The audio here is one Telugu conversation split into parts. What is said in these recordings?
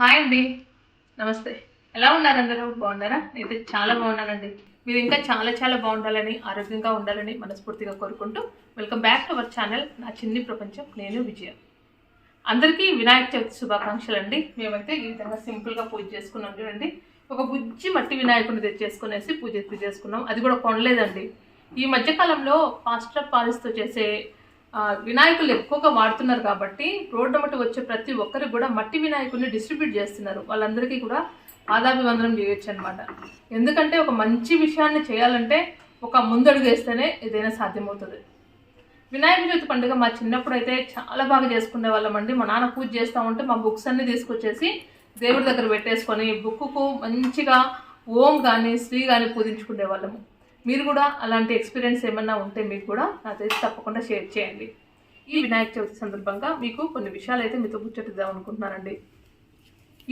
హాయ్ అండి. నమస్తే. ఎలా ఉన్నారు అందరూ? బాగున్నారా? అయితే చాలా బాగున్నానండి. మీరు ఇంకా చాలా చాలా బాగుండాలని ఆరోగ్యంగా ఉండాలని మనస్ఫూర్తిగా కోరుకుంటూ welcome back to our channel నా చిన్ని ప్రపంచం నేను విజయ. అందరికీ వినాయక చవితి శుభాకాంక్షలు అండి మేమైతే ఈ విధంగా సింపుల్గా పూజ చేసుకున్నాం చూడండి. ఒక బుజ్జి మట్టి వినాయకుడిని తెచ్చేసుకునేసి పూజ చేసుకున్నాం. అది కూడా కొనలేదండి. ఈ మధ్యకాలంలో పాస్టర్ పాలిస్తో చేసే వినాయకులు ఎక్కువగా వాడుతున్నారు కాబట్టి రోడ్డు మట్టి వచ్చే ప్రతి ఒక్కరికి కూడా మట్టి వినాయకుడిని డిస్ట్రిబ్యూట్ చేస్తున్నారు. వాళ్ళందరికీ కూడా పాదాభివందనం చేయొచ్చు అనమాట ఎందుకంటే ఒక మంచి విషయాన్ని చేయాలంటే ఒక ముందడుగు వేస్తేనే ఏదైనా సాధ్యమవుతుంది. వినాయక చవితి పండుగ మా చిన్నప్పుడు అయితే చాలా బాగా చేసుకునే వాళ్ళమండి మా నాన్న పూజ చేస్తూ ఉంటే మా బుక్స్ అన్నీ తీసుకొచ్చేసి దేవుడి దగ్గర పెట్టేసుకొని బుక్కు మంచిగా ఓం కానీ శ్రీ కానీ పూజించుకునే వాళ్ళము. మీరు కూడా అలాంటి ఎక్స్పీరియన్స్ ఏమన్నా ఉంటే మీకు కూడా నాతో తప్పకుండా షేర్ చేయండి. ఈ వినాయక చవితి సందర్భంగా మీకు కొన్ని విషయాలు అయితే మీతో ముచ్చటిద్దాం అనుకుంటున్నానండి.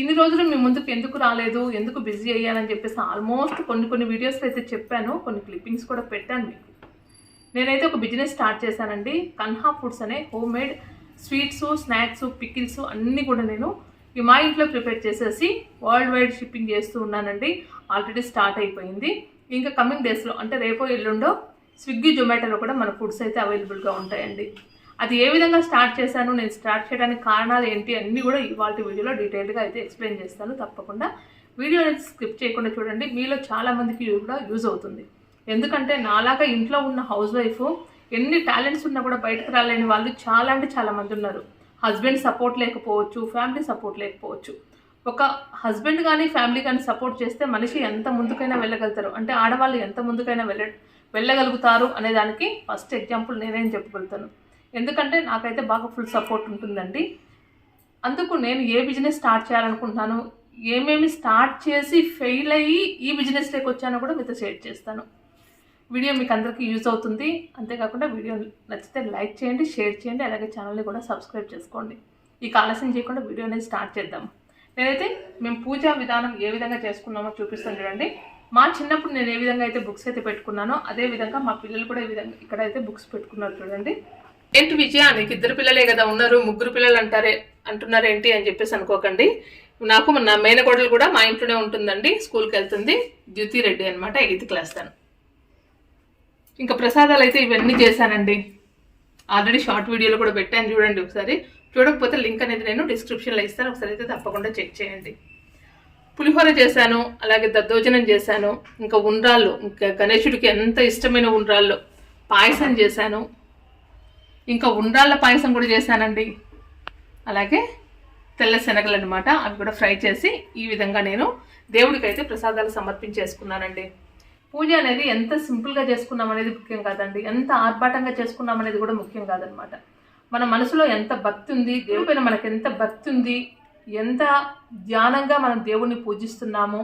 ఇన్ని రోజులు మీ ముందుకు ఎందుకు రాలేదు? ఎందుకు బిజీ అయ్యానని చెప్పేసి ఆల్మోస్ట్ కొన్ని కొన్ని వీడియోస్ అయితే చెప్పాను. కొన్ని క్లిప్పింగ్స్ కూడా పెట్టాను మీకు. నేనైతే ఒక బిజినెస్ స్టార్ట్ చేశానండి. కన్హా ఫుడ్స్ అనే home made sweets snacks pickles అన్నీ కూడా నేను ఈ మా ఇంట్లో ప్రిపేర్ చేసేసి వరల్డ్ వైడ్ షిప్పింగ్ చేస్తూ ఉన్నానండి. ఆల్రెడీ స్టార్ట్ అయిపోయింది. ఇంకా కమింగ్ డేస్లో అంటే రేపో ఎల్లుండో స్విగ్గీ జొమాటోలో కూడా మన ఫుడ్స్ అయితే అవైలబుల్గా ఉంటాయండి. అది ఏ విధంగా స్టార్ట్ చేశాను నేను స్టార్ట్ చేయడానికి కారణాలు ఏంటి అన్నీ కూడా ఇవాళ వీడియోలో డీటెయిల్గా అయితే ఎక్స్ప్లెయిన్ చేస్తాను. తప్పకుండా వీడియో స్కిప్ చేయకుండా చూడండి. మీలో చాలామందికి కూడా యూజ్ అవుతుంది. ఎందుకంటే నాలాగా ఇంట్లో ఉన్న హౌస్ వైఫ్ ఎన్ని టాలెంట్స్ ఉన్నా కూడా బయటకు రాలేని వాళ్ళు చాలా అంటే చాలా మంది ఉన్నారు. హస్బెండ్ సపోర్ట్ లేకపోవచ్చు ఫ్యామిలీ సపోర్ట్ లేకపోవచ్చు. ఒక హస్బెండ్ కానీ ఫ్యామిలీ కానీ సపోర్ట్ చేస్తే మనిషి ఎంత ముందుకైనా వెళ్ళగలుగుతారు. అంటే ఆడవాళ్ళు ఎంత ముందుకైనా వెళ్ళ వెళ్ళగలుగుతారు అనే దానికి ఫస్ట్ ఎగ్జాంపుల్ నేనేం చెప్పగలుగుతాను. ఎందుకంటే నాకైతే బాగా ఫుల్ సపోర్ట్ ఉంటుందండి. అందుకు నేను ఏ బిజినెస్ స్టార్ట్ చేయాలనుకుంటున్నాను ఏమేమి స్టార్ట్ చేసి ఫెయిల్ అయ్యి ఈ బిజినెస్లోకి వచ్చానో కూడా మీతో షేర్ చేస్తాను. వీడియో మీకు అందరికీ యూజ్ అవుతుంది. అంతేకాకుండా వీడియో నచ్చితే లైక్ చేయండి షేర్ చేయండి అలాగే ఛానల్ని కూడా సబ్స్క్రైబ్ చేసుకోండి. ఈ ఆలస్యం చేయకుండా వీడియో అనేది స్టార్ట్ చేద్దాం. నేనైతే మేము పూజా విధానం ఏ విధంగా చేసుకున్నామో చూపిస్తాను చూడండి. మా చిన్నప్పుడు నేను ఏ విధంగా అయితే బుక్స్ అయితే పెట్టుకున్నానో అదే విధంగా మా పిల్లలు కూడా ఈ విధంగా ఇక్కడైతే బుక్స్ పెట్టుకున్నారు చూడండి. ఏంటి విజయ? నీకు ఇద్దరు పిల్లలే కదా ఉన్నారు ముగ్గురు పిల్లలు అంటారే అంటున్నారు ఏంటి అని చెప్పేసి అనుకోకండి. నాకు నా మేనకోడలు కూడా మా ఇంట్లోనే ఉంటుందండి స్కూల్కి వెళ్తుంది. ద్యుతి రెడ్డి అనమాట ఎయిత్ క్లాస్ తను. ఇంకా ప్రసాదాలు అయితే ఇవన్నీ చేశానండి. ఆల్రెడీ షార్ట్ వీడియోలో కూడా పెట్టాను చూడండి ఒకసారి. చూడకపోతే లింక్ అనేది నేను డిస్క్రిప్షన్లో ఇస్తాను ఒకసారి అయితే తప్పకుండా చెక్ చేయండి. పులిహోర చేశాను అలాగే దద్దోజనం చేశాను ఇంకా ఉండ్రాళ్ళు ఇంకా గణేశుడికి ఎంత ఇష్టమైన ఉండ్రాళ్ళు పాయసం చేశాను ఇంకా ఉండ్రాళ్ళ పాయసం కూడా చేశానండి. అలాగే తెల్ల శనగలు అనమాట అవి కూడా ఫ్రై చేసి ఈ విధంగా నేను దేవుడికైతే ప్రసాదాలు సమర్పించేసుకున్నానండి పూజ అనేది ఎంత సింపుల్గా చేసుకున్నాం అనేది ముఖ్యం కాదండి. ఎంత ఆర్భాటంగా చేసుకున్నాం అనేది కూడా ముఖ్యం కాదనమాట మన మనసులో ఎంత భక్తి ఉంది దేవుడి పైన మనకు ఎంత భక్తి ఉంది ఎంత ధ్యానంగా మనం దేవుణ్ణి పూజిస్తున్నామో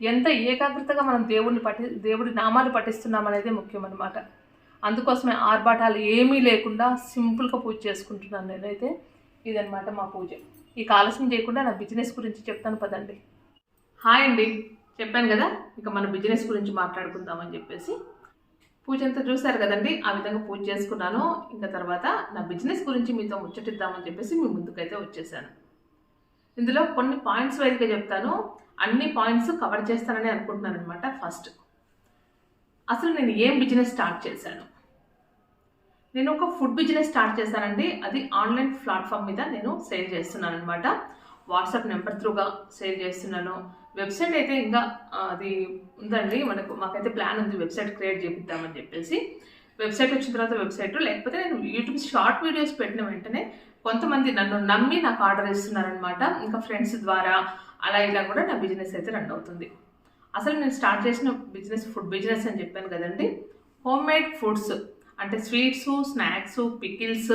ఎంత ఏకాగ్రతగా మనం దేవుణ్ణి పఠి దేవుడి నామాలు పఠిస్తున్నాం అనేది ముఖ్యం అనమాట అందుకోసమే ఆర్భాటాలు ఏమీ లేకుండా సింపుల్గా పూజ చేసుకుంటున్నాను నేనైతే. ఇదనమాట మా పూజ. ఈ ఆలస్యం చేయకుండా నా బిజినెస్ గురించి చెప్తాను పదండి. హాయ్ అండి. చెప్పాను కదా ఇక మన బిజినెస్ గురించి మాట్లాడుకుందామని చెప్పేసి. పూజ అంతా చూశారు కదండి ఆ విధంగా పూజ చేసుకున్నాను. ఇంకా తర్వాత నా బిజినెస్ గురించి మీతో ముచ్చటిద్దామని చెప్పేసి మీ ముందుకైతే వచ్చేసాను. ఇందులో కొన్ని పాయింట్స్ వైజ్గా చెప్తాను. అన్ని పాయింట్స్ కవర్ చేస్తానని అనుకుంటున్నాను అనమాట ఫస్ట్. అసలు నేను ఏం బిజినెస్ స్టార్ట్ చేశాను? నేను ఒక ఫుడ్ బిజినెస్ స్టార్ట్ చేశానండి. అది ఆన్లైన్ ప్లాట్ఫామ్ మీద నేను సేల్ చేస్తున్నాను అనమాట వాట్సాప్ నెంబర్ త్రూగా సేల్ చేస్తున్నాను. వెబ్సైట్ అయితే ఇంకా అది ఉందండి. మనకు మాకైతే ప్లాన్ ఉంది వెబ్సైట్ క్రియేట్ చేపిద్దామని చెప్పేసి. వెబ్సైట్ వచ్చిన తర్వాత వెబ్సైట్ లేకపోతే నేను యూట్యూబ్ షార్ట్ వీడియోస్ పెట్టిన వెంటనే కొంతమంది నన్ను నమ్మి నాకు ఆర్డర్ ఇస్తున్నారనమాట ఇంకా ఫ్రెండ్స్ ద్వారా అలా ఇలా కూడా నా బిజినెస్ అయితే రన్ అవుతుంది. అసలు నేను స్టార్ట్ చేసిన బిజినెస్ ఫుడ్ బిజినెస్ అని చెప్పాను కదండి. హోమ్ మేడ్ ఫుడ్స్ అంటే స్వీట్స్ స్నాక్స్ పికిల్స్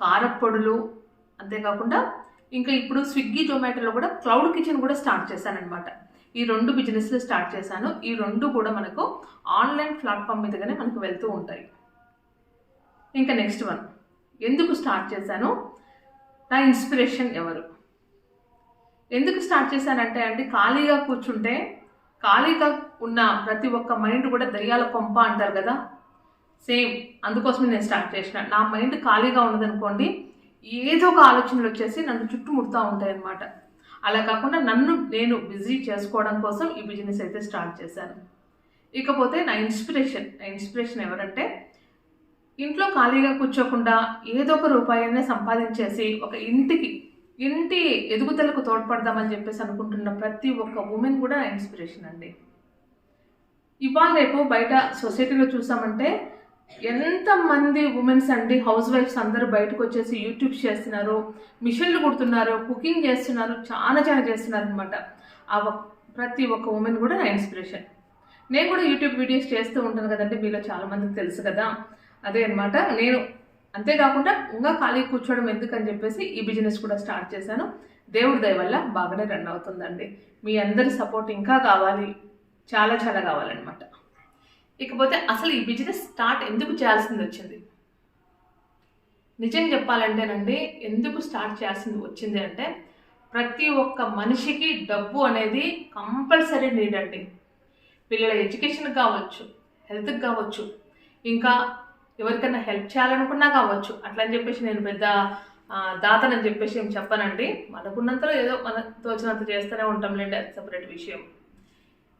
కారప్పొడులు అంతేకాకుండా ఇంకా ఇప్పుడు స్విగ్గీ జొమాటోలో కూడా క్లౌడ్ కిచెన్ కూడా స్టార్ట్ చేశానమాట ఈ రెండు బిజినెస్లు స్టార్ట్ చేశాను. ఈ రెండు కూడా మనకు ఆన్లైన్ ప్లాట్ఫామ్ మీదగానే మనకు వెళ్తూ ఉంటాయి. ఇంకా నెక్స్ట్ వన్. ఎందుకు స్టార్ట్ చేశాను? నా ఇన్స్పిరేషన్ ఎవరు? ఎందుకు స్టార్ట్ చేశానంటే అంటే ఖాళీగా కూర్చుంటే ఖాళీగా ఉన్న ప్రతి ఒక్క మైండ్ కూడా దయ్యాల కొంప అంటారు కదా సేమ్ అందుకోసమే నేను స్టార్ట్ చేసిన. నా మైండ్ ఖాళీగా ఉన్నదనుకోండి ఏదో ఒక ఆలోచనలు వచ్చేసి నన్ను చుట్టుముడుతూ ఉంటాయి అన్నమాట అలా కాకుండా నన్ను నేను బిజీ చేసుకోవడం కోసం ఈ బిజినెస్ అయితే స్టార్ట్ చేశాను. ఇకపోతే నా ఇన్స్పిరేషన్ నా ఇన్స్పిరేషన్ ఎవరంటే ఇంట్లో ఖాళీగా కూర్చోకుండా ఏదో ఒక రూపాయనే సంపాదించేసి ఒక ఇంటికి ఇంటి ఎదుగుదలకు తోడ్పడదామని చెప్పేసి అనుకుంటున్న ప్రతి ఒక్క ఉమెన్ కూడా నా ఇన్స్పిరేషన్ అండి. ఇవాళ రేపు బయట సొసైటీలో చూసామంటే ఎంతమంది ఉమెన్స్ అండి హౌస్ వైఫ్స్ అందరూ బయటకు వచ్చేసి యూట్యూబ్ చేస్తున్నారు మిషన్లు కుడుతున్నారు కుకింగ్ చేస్తున్నారు చాలా చాలా చేస్తున్నారు అనమాట ఆ ప్రతి ఒక్క ఉమెన్ కూడా నా ఇన్స్పిరేషన్ నేను కూడా యూట్యూబ్ వీడియోస్ చేస్తూ ఉంటాను కదండి మీలో చాలామందికి తెలుసు కదా. అదే అన్నమాట. నేను అంతేకాకుండా ఇంకా ఖాళీ కూర్చోవడం ఎందుకని చెప్పేసి ఈ బిజినెస్ కూడా స్టార్ట్ చేశాను. దేవుడి దయ వల్ల బాగానే రన్ అవుతుందండి. మీ అందరి సపోర్ట్ ఇంకా కావాలి చాలా చాలా కావాలన్నమాట. ఇకపోతే అసలు ఈ బిజినెస్ స్టార్ట్ ఎందుకు చేయాల్సింది వచ్చింది? నిజం చెప్పాలంటేనండి ఎందుకు స్టార్ట్ చేయాల్సింది వచ్చింది అంటే ప్రతి ఒక్క మనిషికి డబ్బు అనేది కంపల్సరీ నీడ్ అండి. పిల్లల ఎడ్యుకేషన్ కావచ్చు హెల్త్కి కావచ్చు ఇంకా ఎవరికైనా హెల్ప్ చేయాలనుకున్నా కావచ్చు. అట్లా అని చెప్పేసి నేను పెద్ద దాతనని చెప్పేసి ఏం చెప్పానండి. మనకున్నంతలో ఏదో మన తోచినంత చేస్తూనే ఉంటాంలేండి అది సపరేట్ విషయం.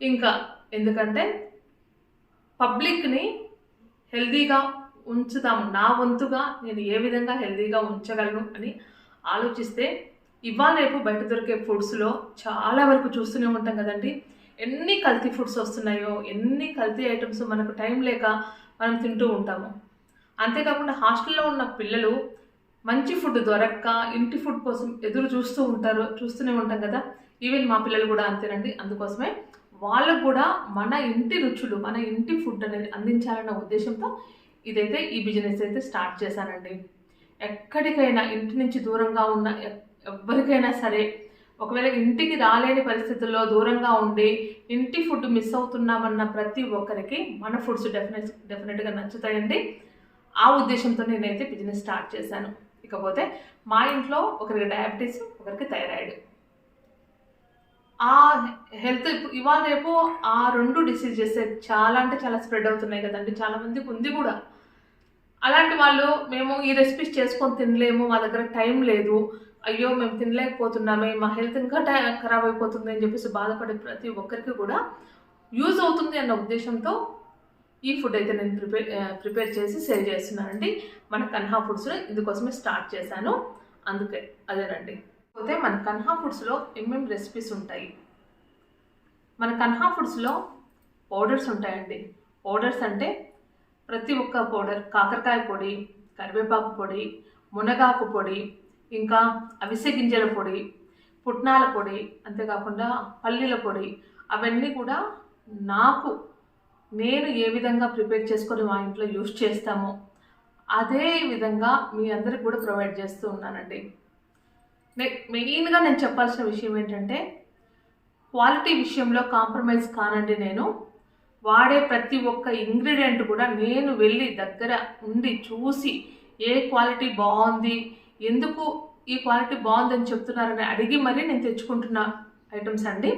ఇంకా ఎందుకంటే పబ్లిక్ని హెల్దీగా ఉంచుతాము నా వంతుగా నేను ఏ విధంగా హెల్దీగా ఉంచగలను అని ఆలోచిస్తే ఇవాళ రేపు బయట దొరికే ఫుడ్స్లో చాలా వరకు చూస్తూనే ఉంటాం కదండి. ఎన్ని కల్తీ ఫుడ్స్ వస్తున్నాయో ఎన్ని కల్తీ ఐటమ్స్ మనకు టైం లేక మనం తింటూ ఉంటాము. అంతేకాకుండా హాస్టల్లో ఉన్న పిల్లలు మంచి ఫుడ్ దొరక్క ఇంటి ఫుడ్ కోసం ఎదురు చూస్తూ ఉంటారు చూస్తూనే ఉంటాం కదా. ఈవెన్ మా పిల్లలు కూడా అంతేనండి. అందుకోసమే వాళ్ళకు కూడా మన ఇంటి రుచులు మన ఇంటి ఫుడ్ అనేది అందించాలన్న ఉద్దేశంతో ఇదైతే ఈ బిజినెస్ అయితే స్టార్ట్ చేశానండి. ఎక్కడికైనా ఇంటి నుంచి దూరంగా ఉన్న ఎవరికైనా ఎవ్వరికైనా సరే ఒకవేళ ఇంటికి రాలేని పరిస్థితుల్లో దూరంగా ఉండి ఇంటి ఫుడ్ మిస్ అవుతున్నామన్న ప్రతి ఒక్కరికి మన ఫుడ్స్ డెఫినెట్ డెఫినెట్గా నచ్చుతాయండి. ఆ ఉద్దేశంతో నేనైతే బిజినెస్ స్టార్ట్ చేశాను. ఇకపోతే మా ఇంట్లో ఒకరికి డయాబెటీస్ ఒకరికి థైరాయిడ్ ఆ హెల్త్ ఇవాళ రేపు ఆ రెండు డిసీజెస్ చాలా అంటే చాలా స్ప్రెడ్ అవుతున్నాయి కదండి చాలా మందికి ఉంది కూడా. అలాంటి వాళ్ళు మేము ఈ రెసిపీస్ చేసుకొని తినలేము మా దగ్గర టైం లేదు. అయ్యో మేము తినలేకపోతున్నామే మా హెల్త్ ఇంకా టై ఖరాబ్ అయిపోతుంది అని చెప్పేసి బాధపడే ప్రతి ఒక్కరికి కూడా యూజ్ అవుతుంది అన్న ఉద్దేశంతో ఈ ఫుడ్ అయితే నేను ప్రిపేర్ ప్రిపేర్ చేసి సేవ్ చేస్తున్నానండి. మన కన్హా ఫుడ్స్ ఇందుకోసమే స్టార్ట్ చేశాను. అందుకే అదేనండి. పోతే మన కన్హా ఫుడ్స్లో ఏమేమి రెసిపీస్ ఉంటాయి? మన కన్హా ఫుడ్స్లో పౌడర్స్ ఉంటాయండి. పౌడర్స్ అంటే ప్రతి ఒక్క పౌడర్ కాకరకాయ పొడి కరివేపాకు పొడి మునగాకు పొడి ఇంకా అవిసె గింజల పొడి పుట్నాల పొడి అంతేకాకుండా పల్లీల పొడి. అవన్నీ కూడా నాకు నేను ఏ విధంగా ప్రిపేర్ చేసుకొని మా ఇంట్లో యూస్ చేస్తామో అదే విధంగా మీ అందరికి కూడా ప్రొవైడ్ చేస్తూ ఉన్నానండి. మెయిన్గా నేను చెప్పాల్సిన విషయం ఏంటంటే క్వాలిటీ విషయంలో కాంప్రమైజ్ కానండి నేను. వాడే ప్రతి ఒక్క ఇంగ్రీడియంట్ కూడా నేను వెళ్ళి దగ్గర ఉండి చూసి ఏ క్వాలిటీ బాగుంది ఎందుకు ఈ క్వాలిటీ బాగుందని చెప్తున్నారని అడిగి మరీ నేను తెచ్చుకుంటున్న ఐటమ్స్ అండి.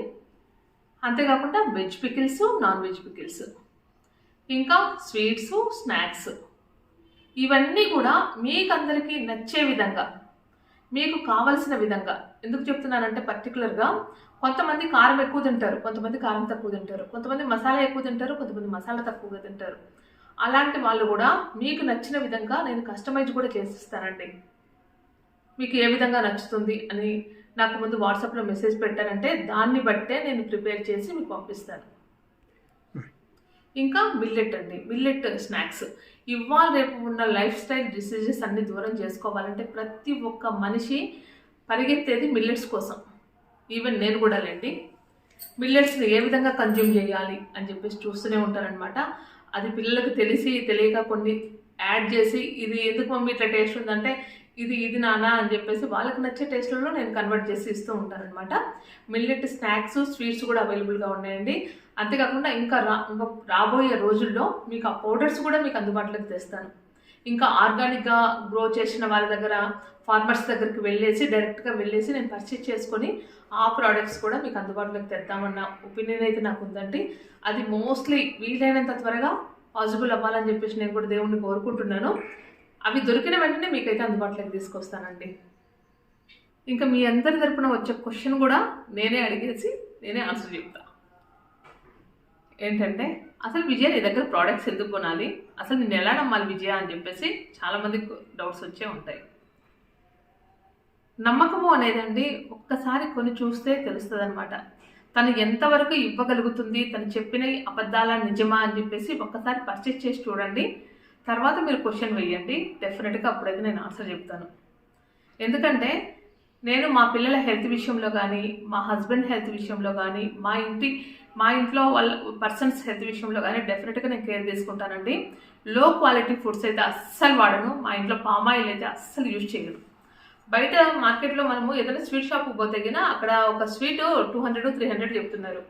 అంతేకాకుండా veg pickles non veg pickles. ఇంకా స్వీట్స్ స్నాక్స్. ఇవన్నీ కూడా మీకందరికీ నచ్చే విధంగా మీకు కావలసిన విధంగా. ఎందుకు చెప్తున్నానంటే పర్టికులర్గా కొంతమంది కారం ఎక్కువ తింటారు కొంతమంది కారం తక్కువ తింటారు కొంతమంది మసాలా ఎక్కువ తింటారు కొంతమంది మసాలా తక్కువగా తింటారు. అలాంటి వాళ్ళు కూడా మీకు నచ్చిన విధంగా నేను కస్టమైజ్ కూడా చేసిస్తానండి. మీకు ఏ విధంగా నచ్చుతుంది అని నాకు ముందు వాట్సాప్లో మెసేజ్ పెట్టారంటే దాన్ని బట్టే నేను ప్రిపేర్ చేసి మీకు పంపిస్తాను. ఇంకా మిల్లెట్ అండి. మిల్లెట్ స్నాక్స్ ఇవాళ రేపు ఉన్న లైఫ్ స్టైల్ డిసీజెస్ అన్ని దూరం చేసుకోవాలంటే ప్రతి ఒక్క మనిషి పరిగెత్తేది మిల్లెట్స్ కోసం. ఈవెన్ నేను కూడా లేండి. మిల్లెట్స్ని ఏ విధంగా కన్జ్యూమ్ చేయాలి అని చెప్పేసి చూస్తూనే ఉంటారనమాట అది పిల్లలకు తెలిసి తెలియక కొన్ని యాడ్ చేసి ఇది ఎందుకు మమ్మీ ఇట్లా టేస్ట్ ఉందంటే ఇది ఇది నానా అని చెప్పేసి వాళ్ళకి నచ్చే టేస్ట్లలో నేను కన్వర్ట్ చేసి ఇస్తూ ఉంటానన్నమాట. మిల్లెట్ స్నాక్స్ స్వీట్స్ కూడా అవైలబుల్గా ఉన్నాయండి. అంతేకాకుండా ఇంకా రా ఇంకా రాబోయే రోజుల్లో మీకు ఆ పౌడర్స్ కూడా మీకు అందుబాటులోకి తెస్తాను. ఇంకా ఆర్గానిక్గా గ్రో చేసిన వాళ్ళ దగ్గర ఫార్మర్స్ దగ్గరికి వెళ్ళేసి డైరెక్ట్గా వెళ్ళేసి నేను పర్చేజ్ చేసుకొని ఆ ప్రోడక్ట్స్ కూడా మీకు అందుబాటులోకి తెద్దామన్న ఒపీనియన్ అయితే నాకు ఉందండి. అది మోస్ట్లీ వీలైనంత త్వరగా పాసిబుల్ అవ్వాలని చెప్పేసి నేను కూడా దేవుణ్ణి కోరుకుంటున్నాను. అవి దొరికిన వెంటనే మీకైతే అందుబాటులోకి తీసుకొస్తానండి. ఇంకా మీ అందరి తరపున వచ్చే క్వశ్చన్ కూడా నేనే అడిగేసి నేనే ఆన్సర్ చెప్తా. ఏంటంటే అసలు విజయ నీ దగ్గర ప్రోడక్ట్స్ ఎందుకు కొనాలి? అసలు నేను ఎలా నమ్మాలి విజయ అని చెప్పేసి చాలామందికి డౌట్స్ వచ్చే ఉంటాయి. నమ్మకము అనేదండి ఒక్కసారి కొని చూస్తే తెలుస్తుంది అనమాట తను ఎంతవరకు ఇవ్వగలుగుతుంది? తను చెప్పిన అబద్ధాల నిజమా అని చెప్పేసి ఒక్కసారి పర్చేస్ చేసి చూడండి. తర్వాత మీరు క్వశ్చన్ వేయండి. డెఫినెట్గా అప్పుడైతే నేను ఆన్సర్ చెప్తాను. ఎందుకంటే నేను మా పిల్లల హెల్త్ విషయంలో కానీ మా హస్బెండ్ హెల్త్ విషయంలో కానీ మా ఇంటి మా ఇంట్లో వాళ్ళ పర్సన్స్ హెల్త్ విషయంలో కానీ డెఫినెట్గా నేను కేర్ తీసుకుంటానండి. లో క్వాలిటీ ఫుడ్స్ అయితే అస్సలు వాడను. మా ఇంట్లో పామాయిల్ అయితే అస్సలు యూజ్ చేయను. బయట మార్కెట్లో మనము ఏదైనా స్వీట్ షాప్కి పోతే గిన అక్కడ ఒక sweet two hundred three hundred చెప్తున్నారు.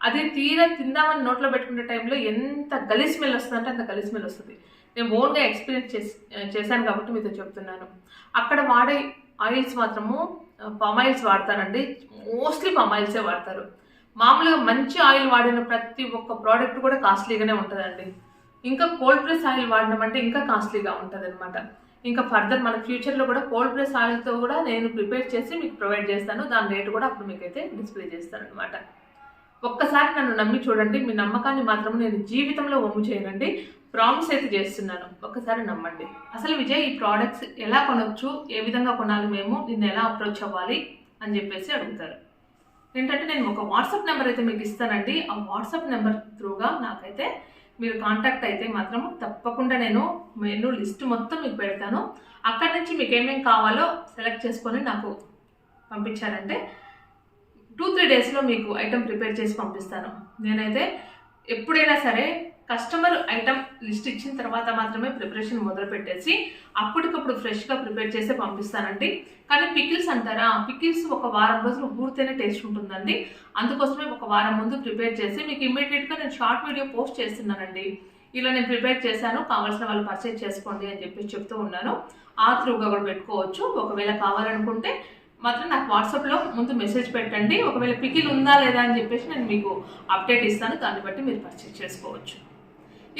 అది తీరా తిందామని నోట్లో పెట్టుకునే టైంలో ఎంత గలీ స్మెల్ వస్తుందంటే అంత గలీ స్మెల్ వస్తుంది. నేను ఓన్గా ఎక్స్పీరియన్స్ చేసి చేశాను కాబట్టి మీతో చెప్తున్నాను. అక్కడ వాడే ఆయిల్స్ మాత్రము పామ్ ఆయిల్స్ వాడతారండి. మోస్ట్లీ పామ్ ఆయిల్సే వాడతారు. మామూలుగా మంచి ఆయిల్ వాడిన ప్రతి ఒక్క ప్రోడక్ట్ కూడా కాస్ట్లీగానే ఉంటుందండి. ఇంకా కోల్డ్ ప్రెస్ ఆయిల్ వాడడం అంటే ఇంకా కాస్ట్లీగా ఉంటుంది అనమాట ఇంకా ఫర్దర్ మన ఫ్యూచర్లో కూడా కోల్డ్ ప్రెస్ ఆయిల్తో కూడా నేను ప్రిపేర్ చేసి మీకు ప్రొవైడ్ చేస్తాను. దాని రేటు కూడా అప్పుడు మీకైతే డిస్ప్లే చేస్తాను అనమాట ఒక్కసారి నన్ను నమ్మి చూడండి. మీ నమ్మకాన్ని మాత్రం నేను జీవితంలో ఒమ్ము చేయనండి. ప్రామిస్ అయితే చేస్తున్నాను. ఒక్కసారి నమ్మండి. అసలు విజయ్ ఈ ప్రోడక్ట్స్ ఎలా కొనవచ్చు ఏ విధంగా కొనాలి మేము? నిన్ను ఎలా అప్రోచ్ అవ్వాలి? అని చెప్పేసి అడుగుతారు. ఏంటంటే నేను ఒక వాట్సాప్ నెంబర్ అయితే మీకు ఇస్తానండి. ఆ వాట్సాప్ నెంబర్ త్రూగా నాకైతే మీరు కాంటాక్ట్ అయితే మాత్రం తప్పకుండా నేను మెనూ లిస్ట్ మొత్తం మీకు పెడతాను. అక్కడి నుంచి మీకు ఏమేమి కావాలో సెలెక్ట్ చేసుకొని నాకు పంపించారంటే టూ త్రీ డేస్లో మీకు ఐటెం ప్రిపేర్ చేసి పంపిస్తాను. నేనైతే ఎప్పుడైనా సరే కస్టమర్ ఐటమ్ లిస్ట్ ఇచ్చిన తర్వాత మాత్రమే ప్రిపరేషన్ మొదలు పెట్టేసి అప్పటికప్పుడు ఫ్రెష్గా ప్రిపేర్ చేసి పంపిస్తానండి. కానీ పికిల్స్ అంటారా? పికిల్స్ ఒక వారం రోజులు ఊరితేనే టేస్ట్ ఉంటుందండి. అందుకోసమే ఒక వారం ముందు ప్రిపేర్ చేసి మీకు ఇమీడియట్గా నేను షార్ట్ వీడియో పోస్ట్ చేస్తున్నానండి. ఇలా నేను ప్రిపేర్ చేశాను. కావాల్సిన వాళ్ళు పర్చేజ్ చేసుకోండి అని చెప్పి చెప్తూ ఉన్నాను. ఆ త్రూగా కూడా పెట్టుకోవచ్చు. ఒకవేళ కావాలనుకుంటే మాత్రం నాకు వాట్సాప్లో ముందు మెసేజ్ పెట్టండి. ఒకవేళ పికిల్ ఉందా లేదా అని చెప్పేసి నేను మీకు అప్డేట్ ఇస్తాను. దాన్ని బట్టి మీరు పర్చేజ్ చేసుకోవచ్చు.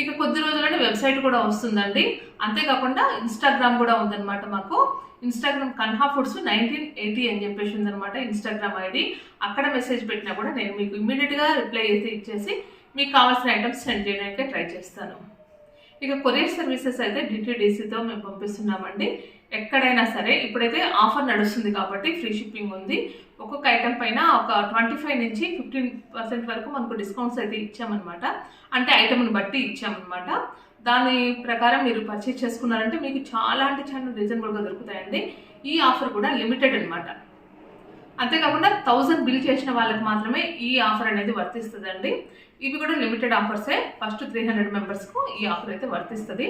ఇక కొద్ది రోజుల్లోనే వెబ్సైట్ కూడా వస్తుందండి. అంతేకాకుండా ఇన్స్టాగ్రామ్ కూడా ఉందన్నమాట మాకు. Instagram Kanha foods nineteen eighty అని చెప్పేసి ఉందన్నమాట ఇన్స్టాగ్రామ్ ఐడి. అక్కడ మెసేజ్ పెట్టినా కూడా నేను మీకు ఇమ్మీడియట్గా రిప్లై అయితే ఇచ్చేసి మీకు కావాల్సిన ఐటమ్స్ సెండ్ చేయడానికి ట్రై చేస్తాను. ఇక కొరియర్ సర్వీసెస్ అయితే డిటీడీసీతో మేము పంపిస్తున్నామండి. ఎక్కడైనా సరే ఇప్పుడైతే ఆఫర్ నడుస్తుంది కాబట్టి ఫ్రీ షిప్పింగ్ ఉంది. ఒక్కొక్క ఐటెం పైన ఒక ట్వంటీ ఫైవ్ నుంచి ఫిఫ్టీన్ పర్సెంట్ వరకు మనకు డిస్కౌంట్స్ అయితే ఇచ్చామన్నమాట. అంటే ఐటమ్ని బట్టి ఇచ్చామన్నమాట. దాని ప్రకారం మీరు పర్చేస్ చేసుకున్నారంటే మీకు చాలా అంటే చాలా రీజనబుల్గా దొరుకుతాయండి. ఈ ఆఫర్ కూడా లిమిటెడ్ అనమాట అంతేకాకుండా థౌజండ్ బిల్ చేసిన వాళ్ళకి మాత్రమే ఈ ఆఫర్ అనేది వర్తిస్తుందండి. ఇవి కూడా లిమిటెడ్ ఆఫర్సే. ఫస్ట్ త్రీ హండ్రెడ్ మెంబర్స్కు ఈ ఆఫర్ అయితే వర్తిస్తుంది.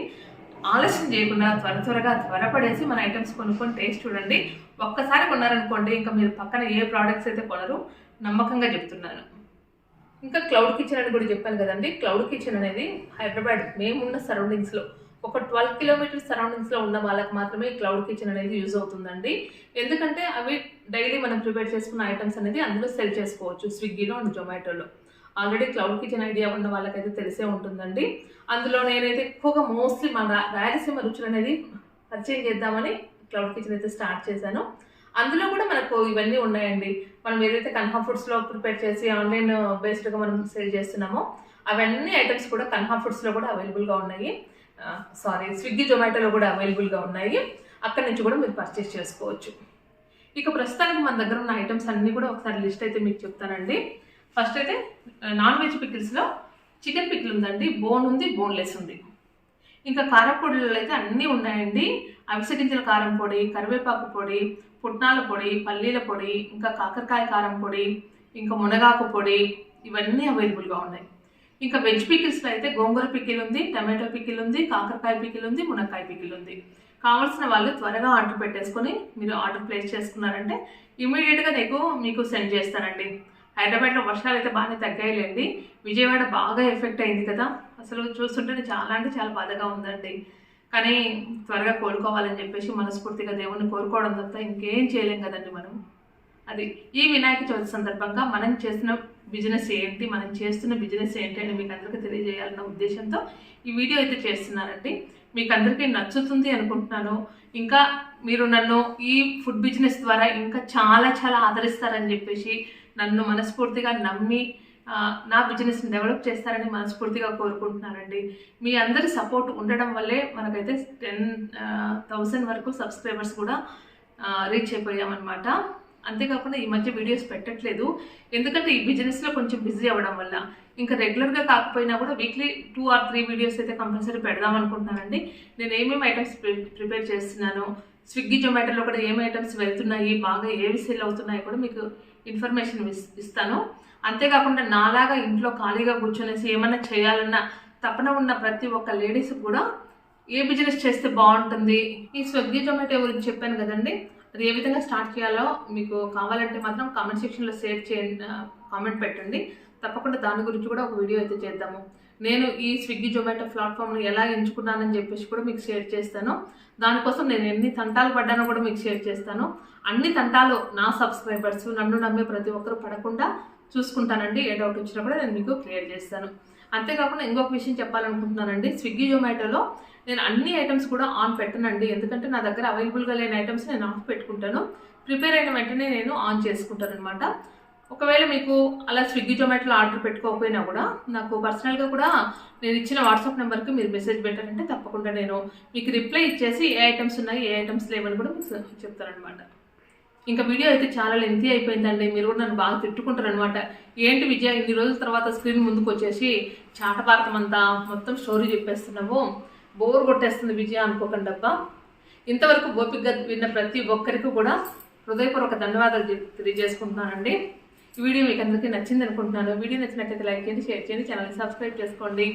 ఆలస్యం చేయకుండా త్వర త్వరగా త్వరపడేసి మన ఐటమ్స్ కొనుక్కొని టేస్ట్ చూడండి. ఒక్కసారి కొన్నారనుకోండి ఇంకా మీరు పక్కన ఏ ప్రోడక్ట్స్ అయితే కొనరు నమ్మకంగా చెప్తున్నాను. ఇంకా క్లౌడ్ కిచెన్ అని కూడా చెప్పాను కదండి. క్లౌడ్ కిచెన్ అనేది హైదరాబాద్ మేమున్న సరౌండింగ్స్లో ఒక ట్వెల్వ్ కిలోమీటర్స్ సరౌండింగ్స్లో ఉన్న వాళ్ళకి మాత్రమే క్లౌడ్ కిచెన్ అనేది యూజ్ అవుతుందండి. ఎందుకంటే అవి డైలీ మనం ప్రిపేర్ చేసుకున్న ఐటమ్స్ అనేది అందులో సెల్ చేసుకోవచ్చు స్విగ్గీలో అండ్ జొమాటోలో ఆల్రెడీ క్లౌడ్ కిచెన్ ఐడియా ఉన్న వాళ్ళకైతే తెలిసే ఉంటుందండి. అందులో నేనైతే ఎక్కువగా మోస్ట్లీ మన రాయలసీమ రుచులు అనేది పరిచయం చేద్దామని క్లౌడ్ కిచెన్ అయితే స్టార్ట్ చేశాను. అందులో కూడా మనకు ఇవన్నీ ఉన్నాయండి. మనం ఏదైతే కన్హా ఫుడ్స్లో ప్రిపేర్ చేసి ఆన్లైన్ బేస్డ్గా మనం సేల్ చేస్తున్నామో అవన్నీ ఐటమ్స్ కూడా కన్హా ఫుడ్స్లో కూడా అవైలబుల్గా ఉన్నాయి. సారీ స్విగ్గీ జొమాటోలో కూడా అవైలబుల్గా ఉన్నాయి. అక్కడి నుంచి కూడా మీరు పర్చేస్ చేసుకోవచ్చు. ఇక ప్రస్తుతానికి మన దగ్గర ఉన్న ఐటమ్స్ అన్నీ కూడా ఒకసారి లిస్ట్ అయితే మీకు చెప్తానండి. ఫస్ట్ అయితే నాన్ వెజ్ పికిల్స్లో చికెన్ పికిల్ ఉందండి. బోన్ ఉంది బోన్లెస్ ఉంది. ఇంకా కారపొడులు అయితే అన్నీ ఉన్నాయండి. అవిసె గింజల కారం పొడి కరివేపాకు పొడి పుట్నాల పొడి పల్లీల పొడి ఇంకా కాకరకాయ కారం పొడి ఇంకా మునగాకు పొడి ఇవన్నీ అవైలబుల్గా ఉన్నాయి. ఇంకా వెజ్ పికిల్స్లో అయితే గోంగూర పికిల్ ఉంది టమాటో పికిల్ ఉంది కాకరకాయ పికిల్ ఉంది మునక్కాయ పికిల్ ఉంది. కావాల్సిన వాళ్ళు త్వరగా ఆర్డర్ పెట్టేసుకొని మీరు ఆర్డర్ ప్లేస్ చేసుకున్నారంటే ఇమీడియట్గా నీకు మీకు సెండ్ చేస్తానండి. హైదరాబాద్లో వర్షాలు అయితే బాగానే తగ్గాయిలేండి. విజయవాడ బాగా ఎఫెక్ట్ అయింది కదా. అసలు చూస్తుంటేనే చాలా అంటే చాలా బాధగా ఉందండి. కానీ త్వరగా కోలుకోవాలని చెప్పేసి మనస్ఫూర్తిగా దేవుణ్ణి కోరుకోవడం తప్ప ఇంకేం చేయలేం కదండి మనం. అది ఈ వినాయక చవితి సందర్భంగా మనం చేసిన బిజినెస్ ఏంటి మనం చేస్తున్న బిజినెస్ ఏంటి అని మీకు అందరికీ తెలియజేయాలన్న ఉద్దేశంతో ఈ వీడియో అయితే చేస్తున్నానండి. మీకు అందరికీ నచ్చుతుంది అనుకుంటున్నాను. ఇంకా మీరు నన్ను ఈ ఫుడ్ బిజినెస్ ద్వారా ఇంకా చాలా చాలా ఆదరిస్తారని చెప్పేసి నన్ను మనస్ఫూర్తిగా నమ్మి నా బిజినెస్ని డెవలప్ చేస్తారని మనస్ఫూర్తిగా కోరుకుంటున్నానండి మీ అందరి సపోర్ట్ ఉండడం వల్లే మనకైతే టెన్ థౌసండ్ వరకు సబ్స్క్రైబర్స్ కూడా రీచ్ అయిపోయామన్నమాట. అంతేకాకుండా ఈ మధ్య వీడియోస్ పెట్టట్లేదు. ఎందుకంటే ఈ బిజినెస్లో కొంచెం బిజీ అవ్వడం వల్ల. ఇంకా రెగ్యులర్గా కాకపోయినా కూడా weekly two or three videos అయితే కంపల్సరీ పెడదాం అనుకుంటున్నానండి. నేను ఏమేమి ఐటమ్స్ ప్రిపేర్ చేస్తున్నాను స్విగ్గీ జొమాటోలో కూడా ఏమి ఐటమ్స్ వెళ్తున్నాయి బాగా ఏవి సేల్ అవుతున్నాయి కూడా మీకు ఇన్ఫర్మేషన్ ఇస్తాను. అంతేకాకుండా నాలాగా ఇంట్లో ఖాళీగా కూర్చొనేసి ఏమైనా చేయాలన్న తపన ఉన్న ప్రతి ఒక్క లేడీస్ కూడా ఏ బిజినెస్ చేస్తే బాగుంటుంది? ఈ స్విగ్గీ జొమాటో గురించి చెప్పాను కదండి. అది ఏ విధంగా స్టార్ట్ చేయాలో మీకు కావాలంటే మాత్రం కామెంట్ సెక్షన్లో షేర్ చేయండి కామెంట్ పెట్టండి. తప్పకుండా దాని గురించి కూడా ఒక వీడియో అయితే చేద్దాము. నేను ఈ స్విగ్గీ జొమాటో ప్లాట్ఫామ్ను ఎలా ఎంచుకున్నానని చెప్పేసి కూడా మీకు షేర్ చేస్తాను. దానికోసం నేను ఎన్ని తంటాలు పడ్డానో కూడా మీకు షేర్ చేస్తాను. అన్ని తంటాలు నా సబ్స్క్రైబర్స్ నన్ను నమ్మే ప్రతి ఒక్కరు పడకుండా చూసుకుంటానండి. ఏ డౌట్ వచ్చినా కూడా నేను మీకు క్లియర్ చేస్తాను. అంతేకాకుండా ఇంకొక విషయం చెప్పాలనుకుంటున్నానండి. స్విగ్గీ జొమాటోలో నేను అన్ని ఐటమ్స్ కూడా ఆన్ పెట్టనండి. ఎందుకంటే నా దగ్గర అవైలబుల్గా లేని ఐటమ్స్ నేను ఆఫ్ పెట్టుకుంటాను. ప్రిపేర్ అయిన వెంటనే నేను ఆన్ చేసుకుంటాను అనమాట ఒకవేళ మీకు అలా స్విగ్గీ జొమాటోలో ఆర్డర్ పెట్టుకోకపోయినా కూడా నాకు పర్సనల్గా కూడా నేను ఇచ్చిన వాట్సాప్ నెంబర్కి మీరు మెసేజ్ పెట్టారంటే తప్పకుండా నేను మీకు రిప్లై ఇచ్చేసి ఏ ఐటమ్స్ ఉన్నాయి ఏ ఐటమ్స్ లేవని కూడా మీకు చెప్తారనమాట ఇంకా వీడియో అయితే చాలా లెంతీ అయిపోయిందండి. మీరు కూడా నన్ను బాగా తిట్టుకుంటారనమాట ఏంటి విజయ ఇన్ని రోజుల తర్వాత స్క్రీన్ ముందుకు వచ్చేసి చాట అంతా మొత్తం స్టోరీ చెప్పేస్తున్నావు? బోర్ కొట్టేస్తుంది విజయ అనుకోకండి అబ్బా. ఇంతవరకు ఓపికగా విన్న ప్రతి ఒక్కరికి కూడా హృదయపూర్వక ధన్యవాదాలు తెలియజేసుకుంటున్నానండి. ఈ వీడియో మీకు అందరికీ నచ్చింది అనుకుంటున్నాను. వీడియో నచ్చినట్లయితే లైక్ చేయండి షేర్ చేయండి ఛానల్ని సబ్స్క్రైబ్ చేసుకోండి.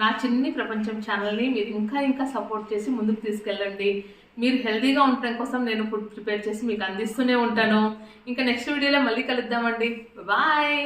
నా చిన్ని ప్రపంచం ఛానల్ని మీరు ఇంకా ఇంకా సపోర్ట్ చేసి ముందుకు తీసుకెళ్ళండి. మీరు హెల్దీగా ఉండటం కోసం నేను ఫుడ్ ప్రిపేర్ చేసి మీకు అందిస్తూనే ఉంటాను. ఇంకా నెక్స్ట్ వీడియోలో మళ్ళీ కలుద్దామండి. బాయ్